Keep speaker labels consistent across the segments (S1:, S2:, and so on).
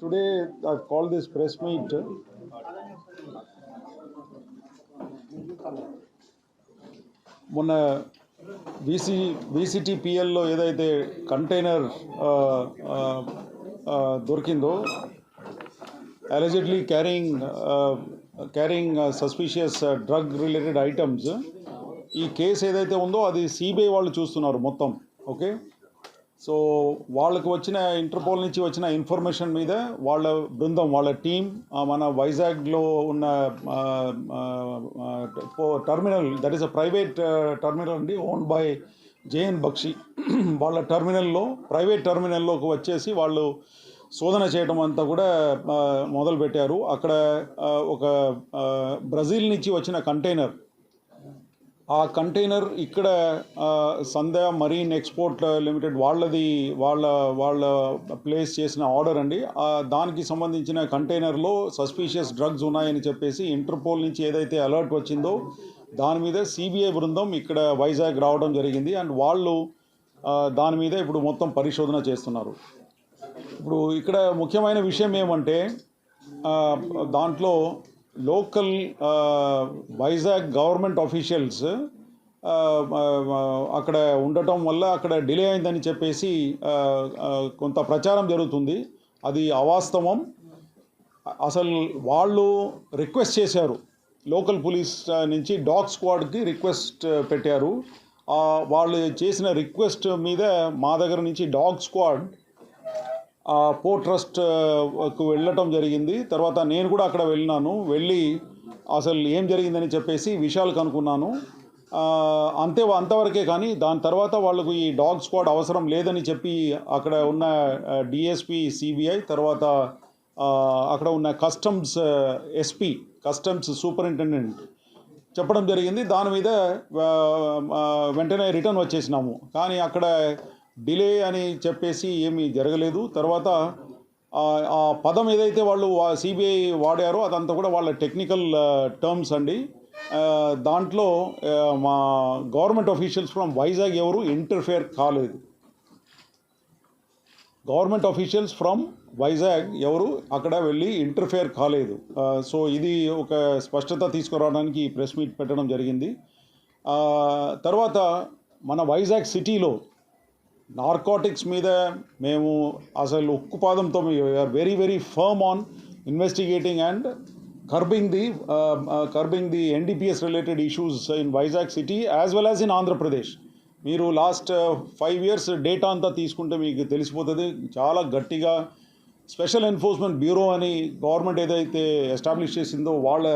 S1: today I've called this press meet. మొన్న VC వీసీటీపీఎల్లో ఏదైతే container దొరికిందో allegedly carrying carrying suspicious drug related items ఈ case ఏదైతే ఉందో అది సిబిఐ వాళ్ళు చూస్తున్నారు మొత్తం ఓకే సో వాళ్ళకు వచ్చిన ఇంటర్పోల్ నుంచి వచ్చిన ఇన్ఫర్మేషన్ మీద వాళ్ళ బృందం వాళ్ళ టీం మన వైజాగ్లో ఉన్న terminal that is a private terminal అండి ఓన్ బై జేఎన్ బక్షి వాళ్ళ టర్మినల్లో ప్రైవేట్ టర్మినల్లోకి వచ్చేసి వాళ్ళు శోధన చేయడం అంతా కూడా మొదలుపెట్టారు. అక్కడ ఒక బ్రెజిల్ నుంచి వచ్చిన కంటైనర్ ఆ కంటైనర్ ఇక్కడ ఆ, సంధ్య మరీన్ ఎక్స్పోర్ట్ లిమిటెడ్ వాళ్ళది వాళ్ళ వాళ్ళ ప్లేస్ చేసిన ఆర్డర్ అండి. దానికి సంబంధించిన కంటైనర్లో సస్పీషియస్ డ్రగ్స్ ఉన్నాయని చెప్పేసి ఇంటర్పోల్ నుంచి ఏదైతే అలర్ట్ వచ్చిందో దాని మీద సిబిఐ బృందం ఇక్కడ వైజాగ్ రావడం జరిగింది. అండ్ వాళ్ళు దాని మీద ఇప్పుడు మొత్తం పరిశోధన చేస్తున్నారు. ఇప్పుడు ఇక్కడ ముఖ్యమైన విషయం ఏమంటే దాంట్లో లోకల్ వైజాగ్ గవర్నమెంట్ ఆఫీషియల్స్ అక్కడ ఉండటం వల్ల అక్కడ డిలే అయిందని చెప్పేసి uh, uh, కొంత ప్రచారం జరుగుతుంది. అది అవాస్తవం. అసలు వాళ్ళు రిక్వెస్ట్ చేశారు. లోకల్ పోలీస్ uh, నుంచి డాగ్ స్క్వాడ్కి రిక్వెస్ట్ పెట్టారు. వాళ్ళు చేసిన రిక్వెస్ట్ మీద మా దగ్గర నుంచి డాగ్ స్క్వాడ్ పో ట్రస్ట్కు వెళ్ళటం జరిగింది. తర్వాత నేను కూడా అక్కడ వెళ్ళినాను. వెళ్ళి అసలు ఏం జరిగిందని చెప్పేసి విషయాలు కనుక్కున్నాను. అంతే అంతవరకే కానీ దాని తర్వాత వాళ్ళకు ఈ డాగ్ స్క్వాడ్ అవసరం లేదని చెప్పి అక్కడ ఉన్న డిఎస్పి సిబిఐ తర్వాత అక్కడ ఉన్న కస్టమ్స్ ఎస్పి కస్టమ్స్ సూపరింటెండెంట్ చెప్పడం జరిగింది. దాని మీద వెంటనే రిటర్న్ వచ్చేసినాము. కానీ అక్కడ డిలే అని చెప్పేసి ఏమీ జరగలేదు. తర్వాత ఆ పదం ఏదైతే వాళ్ళు సిబిఐ వాడారో అదంతా కూడా వాళ్ళ టెక్నికల్ టర్మ్స్ అండి. దాంట్లో మా గవర్నమెంట్ అఫీషియల్స్ ఫ్రమ్ వైజాగ్ ఎవరు ఇంటర్ఫేర్ కాలేదు. గవర్నమెంట్ అఫీషియల్స్ ఫ్రమ్ వైజాగ్ ఎవరు అక్కడ వెళ్ళి ఇంటర్ఫేర్ కాలేదు. సో ఇది ఒక స్పష్టత తీసుకురావడానికి ఈ ప్రెస్ మీట్ పెట్టడం జరిగింది. తర్వాత మన వైజాగ్ సిటీలో నార్కోటిక్స్ మీద మేము అసలు ఉక్కుపాదంతో are very very firm on investigating and kerbing the kerbing the NDPS related issues in Vizag city as well as in Andhra Pradesh మీరు లాస్ట్ ఫైవ్ ఇయర్స్ డేటా అంతా తీసుకుంటే మీకు తెలిసిపోతుంది. చాలా గట్టిగా స్పెషల్ ఎన్ఫోర్స్మెంట్ బ్యూరో అని గవర్నమెంట్ ఏదైతే ఎస్టాబ్లిష్ చేసిందో వాళ్ళ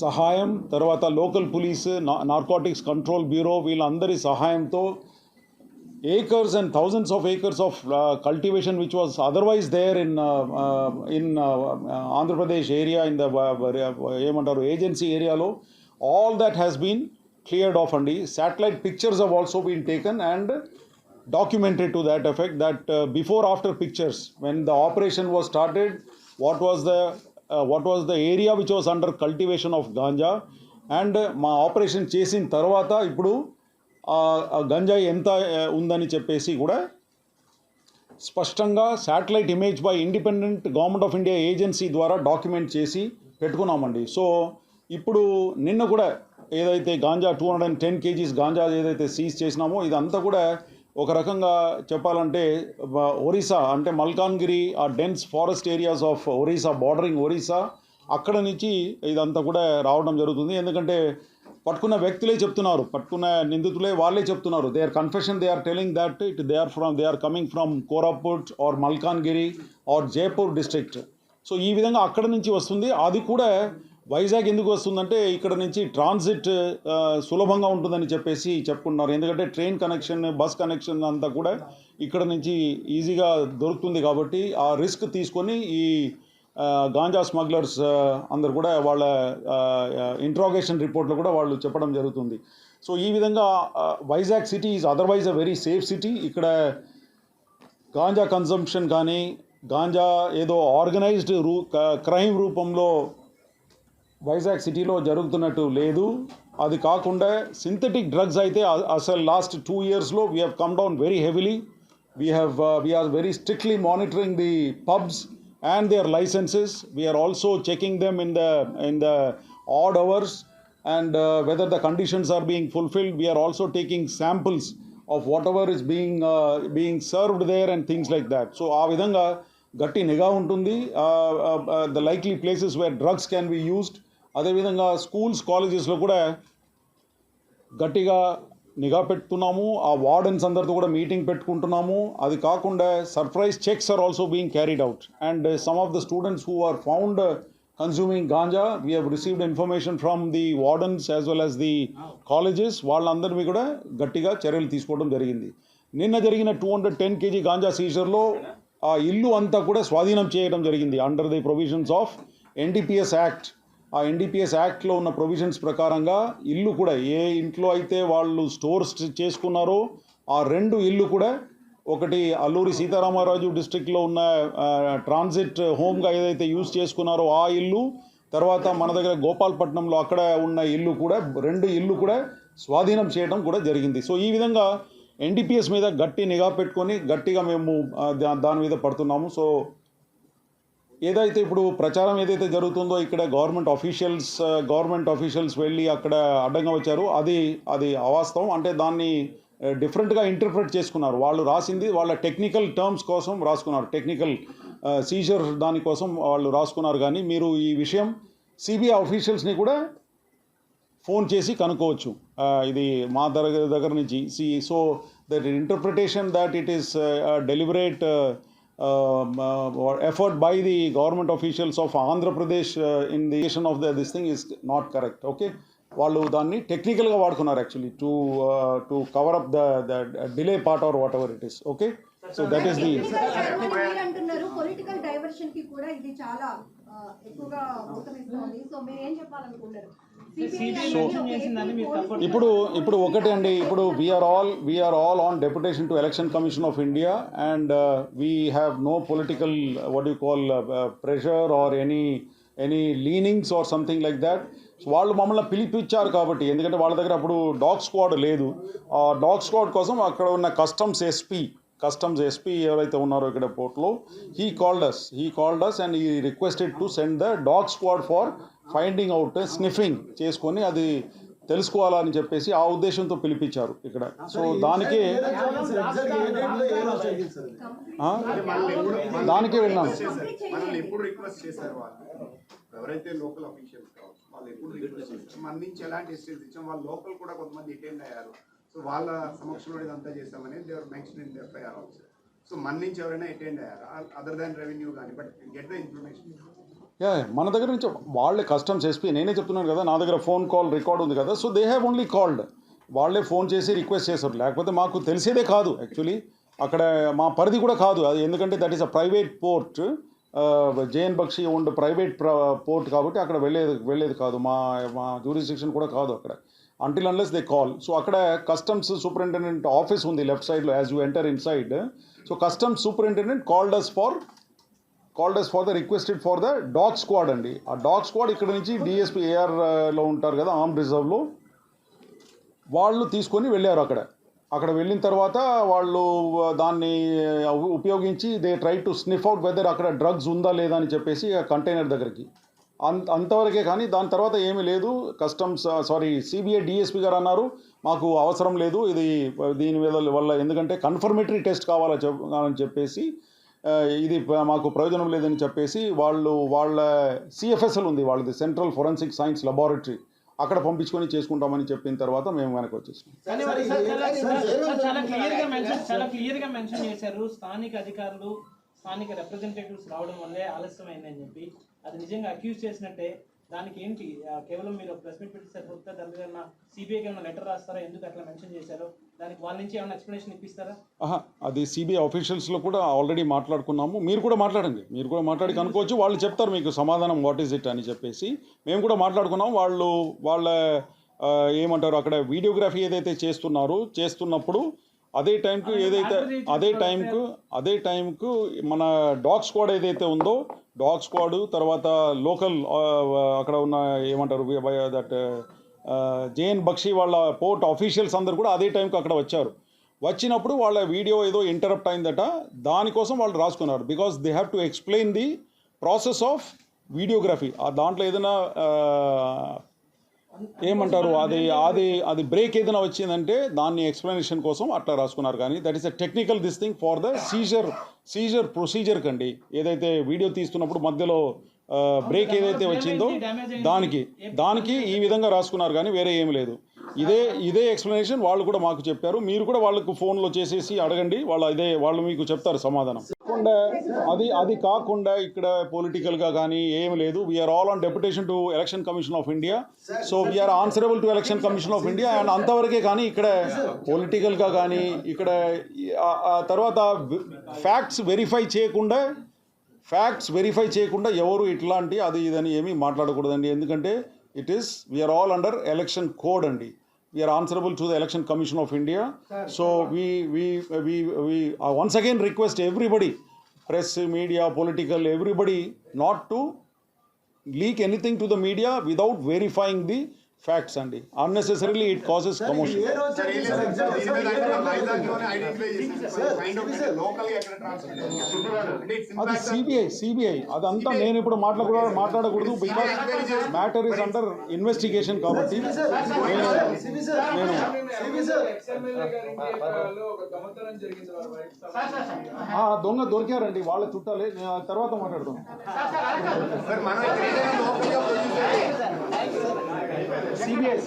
S1: సహాయం తర్వాత local police narcotics control bureau వీళ్ళందరి సహాయంతో acres and thousands of acres of uh, cultivation which was otherwise there in uh, uh, in uh, uh, Andhra Pradesh area in the ఏమంటారు agency ఏరియాలో all that has been cleared off అండి satellite pictures have also been taken and documented to that effect that uh, before after pictures when the operation was started what was the uh, what was the area which was under cultivation of ganja and uh, మా operation చేసిన తర్వాత ఇప్పుడు ఆ గంజా గంజాయి ఎంత ఉందని చెప్పేసి కూడా స్పష్టంగా satellite image by independent government of India agency ద్వారా డాక్యుమెంట్ చేసి పెట్టుకున్నామండి. సో ఇప్పుడు నిన్న కూడా ఏదైతే ganja two hundred and ten KGs ganja ఏదైతే సీజ్ చేసినామో ఇదంతా కూడా ఒక రకంగా చెప్పాలంటే ఒరిస్సా అంటే మల్కాన్గిరి ఆ dense forest areas of Orissa bordering Orissa అక్కడ నుంచి ఇదంతా కూడా రావడం జరుగుతుంది. ఎందుకంటే పట్టుకున్న వ్యక్తులే చెప్తున్నారు. పట్టుకున్న నిందితులే వాళ్ళే చెప్తున్నారు. They are confession they are telling that it they are from they are coming from Koraput or Malkangiri or Jaipur district so ఈ విధంగా అక్కడ నుంచి వస్తుంది. అది కూడా వైజాగ్ ఎందుకు వస్తుందంటే ఇక్కడ నుంచి ట్రాన్సిట్ సులభంగా ఉంటుందని చెప్పేసి చెప్పుకుంటున్నారు. ఎందుకంటే ట్రైన్ కనెక్షన్ బస్ కనెక్షన్ అంతా కూడా ఇక్కడ నుంచి ఈజీగా దొరుకుతుంది కాబట్టి ఆ రిస్క్ తీసుకొని ఈ గాంజా స్మగ్లర్స్ అందరు కూడా వాళ్ళ ఇంట్రాగేషన్ రిపోర్ట్లో కూడా వాళ్ళు చెప్పడం జరుగుతుంది. సో ఈ విధంగా Vizag city is otherwise a very safe city ఇక్కడ గాంజా కన్సంప్షన్ కానీ గాంజా ఏదో ఆర్గనైజ్డ్ రూ క్రైమ్ రూపంలో వైజాగ్ సిటీలో జరుగుతున్నట్టు లేదు. అది కాకుండా సింథటిక్ డ్రగ్స్ అయితే అసలు లాస్ట్ టూ ఇయర్స్లో we have come down very heavily we have uh, very are very ది pubs and their licenses. We are also checking them in the in the odd hours and uh, whether the conditions are being fulfilled. We are also taking samples of whatever is being uh, being served there and things like that. So ఆ విధంగా గట్టి నిఘా ఉంటుంది the likely places where drugs can be used అదేవిధంగా schools కాలేజెస్లో కూడా గట్టిగా నిఘా పెట్టుతున్నాము ఆ వార్డెన్స్ అందరితో కూడా మీటింగ్ పెట్టుకుంటున్నాము. అది కాకుండా surprise checks are also being carried out. And some of the students who are found consuming ganja we have received information from the wardens as well as the colleges వాళ్ళందరినీ కూడా గట్టిగా చర్యలు తీసుకోవడం జరిగింది. నిన్న జరిగిన two hundred ten KG ganja సీజర్లో ఆ ఇల్లు అంతా కూడా స్వాధీనం చేయడం జరిగింది. Under the provisions of NDPS act ఆ ఎన్డీపీఎస్ యాక్ట్లో ఉన్న ప్రొవిజన్స్ ప్రకారంగా ఇల్లు కూడా ఏ ఇంట్లో అయితే వాళ్ళు స్టోర్స్ చేసుకున్నారో ఆ రెండు ఇల్లు కూడా ఒకటి అల్లూరి సీతారామరాజు డిస్టిక్లో ఉన్న ట్రాన్సిట్ హోమ్గా ఏదైతే యూజ్ చేసుకున్నారో ఆ ఇల్లు తర్వాత మన దగ్గర గోపాల్పట్నంలో అక్కడ ఉన్న ఇల్లు కూడా రెండు ఇల్లు కూడా స్వాధీనం చేయడం కూడా జరిగింది. సో ఈ విధంగా ఎన్డీపీఎస్ మీద గట్టి నిఘా పెట్టుకొని గట్టిగా మేము దా- దాని మీద పడుతున్నాము. సో ఏదైతే ఇప్పుడు ప్రచారం ఏదైతే జరుగుతుందో ఇక్కడ గవర్నమెంట్ ఆఫీషియల్స్ గవర్నమెంట్ ఆఫీషియల్స్ వెళ్ళి అక్కడ అడ్డంగా వచ్చారు. అది అది అవాస్తవం. అంటే దాన్ని డిఫరెంట్గా ఇంటర్ప్రిట్ చేసుకున్నారు. వాళ్ళు రాసింది వాళ్ళ టెక్నికల్ టర్మ్స్ కోసం రాసుకున్నారు. టెక్నికల్ సీజర్ దానికోసం వాళ్ళు రాసుకున్నారు. కానీ మీరు ఈ విషయం సిబిఐ ఆఫీషియల్స్ని కూడా ఫోన్ చేసి కనుక్కోవచ్చు. ఇది మా దగ్గర దగ్గర నుంచి. See so that interpretation that it is deliberate effort by the government officials of Andhra Pradesh in the of the this thing is not correct okay వాళ్ళు దాన్ని టెక్నికల్గా వాడుకున్నారు actually to to cover up the the delay part or whatever it is okay so that is the
S2: డైవర్షన్కి కూడా ఇది చాలా ఎక్కువగా ఊతమిస్తోంది. So మీరు ఏం చెప్పాలనుకుంటారు
S1: ఇప్పుడు ఇప్పుడు ఒకటి అండి. ఇప్పుడు we're all we're all on deputation to election commission of India and we have no political what you call pressure or any any leanings or something like that వాళ్ళు మమ్మల్ని పిలిపించారు కాబట్టి ఎందుకంటే వాళ్ళ దగ్గర అప్పుడు డాగ్ స్క్వాడ్ లేదు. ఆ డాగ్ స్క్వాడ్ కోసం అక్కడ ఉన్న కస్టమ్స్ ఎస్పీ కస్టమ్స్ ఎస్పీ ఎవరైతే ఉన్నారో ఇక్కడ పోర్ట్లో he called us he called us and he requested to send the dog squad for finding out sniffing చేసుకొని అది తెలుసుకోవాలని చెప్పేసి ఆ ఉద్దేశంతో పిలిపించారు ఇక్కడ. సో దానికి ఆ? దానికే వెళ్ళాను
S3: మనల్ని ఎప్పుడు రిక్వెస్ట్ చేశారు వాళ్ళు? ఎవరైతే లోకల్ అఫీషియల్స్ కావచ్చు వాళ్ళు ఎప్పుడు రిక్వెస్ట్ మన నుంచి ఎలాంటి ఇచ్చాం? వాళ్ళు లోకల్ కూడా కొంతమంది అటెండ్ అయ్యారు. సో వాళ్ళ సమక్షంలో ఇదంతా చేస్తామని they were mention in FIR also so మన నుంచి ఎవరైనా అటెండ్ అయ్యారా? అదర్ దాన్ రెవెన్యూ కానీ బట్ గెట్ ద ఇన్ఫర్మేషన్
S1: మన దగ్గర నుంచి వాళ్ళే కస్టమ్స్ ఎస్పీ నేనే చెప్తున్నాను కదా నా దగ్గర ఫోన్ కాల్ రికార్డ్ ఉంది కదా so they have only called వాళ్ళే ఫోన్ చేసి రిక్వెస్ట్ చేశారు. లేకపోతే మాకు తెలిసేదే కాదు యాక్చువల్లీ అక్కడ మా పరిధి కూడా కాదు. అది ఎందుకంటే that is a private port JN Bakshi ఉండే ప్రైవేట్ పోర్ట్ కాబట్టి అక్కడ వెళ్ళేది వెళ్ళేది కాదు. మా మా జూరిస్టిక్షన్ కూడా కాదు అక్కడ. Until unless they call so అక్కడ కస్టమ్స్ సూపరింటెండెంట్ ఆఫీస్ ఉంది లెఫ్ట్ సైడ్లో as you enter inside so customs superintendent called us for called us for the requested for the dog squad అండి. ఆ డాగ్ స్క్వాడ్ ఇక్కడ నుంచి డిఎస్పీ ఏఆర్లో uh, ఉంటారు కదా arm రిజర్వ్లో వాళ్ళు తీసుకొని వెళ్ళారు అక్కడ. అక్కడ వెళ్ళిన తర్వాత వాళ్ళు uh, దాన్ని uh, ఉపయోగించి they try to sniff out whether అక్కడ డ్రగ్స్ ఉందా లేదా అని చెప్పేసి ఆ కంటైనర్ దగ్గరికి. అంత అంతవరకే కానీ దాని తర్వాత ఏమీ లేదు. కస్టమ్స్ సారీ సిబిఐ డిఎస్పి గారు అన్నారు మాకు అవసరం లేదు ఇది దీని మీద వల్ల ఎందుకంటే కన్ఫర్మేటరీ టెస్ట్ కావాలని చెప్ అని చెప్పేసి ఇది మాకు ప్రయోజనం లేదని చెప్పేసి వాళ్ళు వాళ్ళ సిఎఫ్ఎస్ఎల్ ఉంది వాళ్ళది సెంట్రల్ ఫొరెన్సిక్ సైన్స్ లెబారెటరీ అక్కడ పంపించుకొని చేసుకుంటామని చెప్పిన తర్వాత మేము వెనక్కి వచ్చేసాం
S4: స్థానిక అధికారులు స్థానిక రిప్రజెంటేటివ్స్ రావడం వల్లే ఆలస్యమైందని చెప్పి అది నిజంగా అక్యూజ్ చేసినట్టే. దానికి ఏంటి? కేవలం మీరు ప్రెస్ మీట్ పెట్టి సరిపోతుందా? దాని మీద సిబిఐకి ఏమైనా లెటర్ రాస్తారా? ఎందుకు అట్లా మెన్షన్ చేశారు? దానికి వాళ్ళ నుంచి ఏమైనా ఎక్స్ప్లెనేషన్ ఇప్పిస్తారా?
S1: అది సిబిఐ ఆఫీషియల్స్లో కూడా ఆల్రెడీ మాట్లాడుకున్నాము. మీరు కూడా మాట్లాడండి. మీరు కూడా మాట్లాడి కనుక్కోవచ్చు. వాళ్ళు చెప్తారు మీకు సమాధానం వాట్ ఈస్ ఇట్ అని చెప్పేసి. మేము కూడా మాట్లాడుకున్నాం వాళ్ళు వాళ్ళ ఏమంటారు? అక్కడ వీడియోగ్రఫీ ఏదైతే చేస్తున్నారో చేస్తున్నప్పుడు అదే టైంకు ఏదైతే అదే టైంకు అదే టైంకు మన డాగ్ స్క్వాడ్ ఏదైతే ఉందో డాగ్ స్క్వాడ్ తర్వాత లోకల్ అక్కడ ఉన్న ఏమంటారు దట్ జేఎన్ బక్షి వాళ్ళ పోర్ట్ ఆఫీషియల్స్ అందరు కూడా అదే టైంకి అక్కడ వచ్చారు. వచ్చినప్పుడు వాళ్ళ వీడియో ఏదో ఇంటరప్ట్ అయిందట. దానికోసం వాళ్ళు రాసుకున్నారు. Because they have to explain the process of videography ఆ దాంట్లో ఏదైనా ఏమంటారు? అది అది అది బ్రేక్ ఏదైనా వచ్చిందంటే దాన్ని ఎక్స్ప్లెనేషన్ కోసం అట్లా రాసుకున్నారు. కానీ that is a technical this thing for the seizure seizure procedure కండి. ఏదైతే వీడియో తీస్తున్నప్పుడు మధ్యలో బ్రేక్ ఏదైతే వచ్చిందో దానికి దానికి ఈ విధంగా రాసుకున్నారు కానీ వేరే ఏమి లేదు. ఇదే ఇదే ఎక్స్ప్లెనేషన్ వాళ్ళు కూడా మాకు చెప్పారు. మీరు కూడా వాళ్ళకు ఫోన్లో చేసేసి అడగండి. వాళ్ళు ఇదే వాళ్ళు మీకు చెప్తారు సమాధానం. కాకుండా అది అది కాకుండా ఇక్కడ పొలిటికల్గా కానీ ఏం లేదు. We're all on deputation to election commission of India so we're answerable to election commission of India and అంతవరకే కానీ ఇక్కడ పొలిటికల్గా కానీ ఇక్కడ తర్వాత ఫ్యాక్ట్స్ వెరిఫై చేయకుండా ఫ్యాక్ట్స్ వెరిఫై చేయకుండా ఎవరు ఇట్లాంటి అది ఇదని ఏమీ మాట్లాడకూడదండి. ఎందుకంటే it is we're all under election code అండి. We're answerable to the election commission of India so we we we we once again request everybody press media political everybody not to leak anything to the media without verifying the facts అండి unnecessarily it causes commotion అది CBI CBI అదంతా నేను ఇప్పుడు మాట్లాడకూడదు మాట్లాడకూడదు because matter is under investigation కాబట్టి నేను దొంగ దొరికారండి వాళ్ళ చుట్టాలే తర్వాత మాట్లాడదాం
S2: సార్,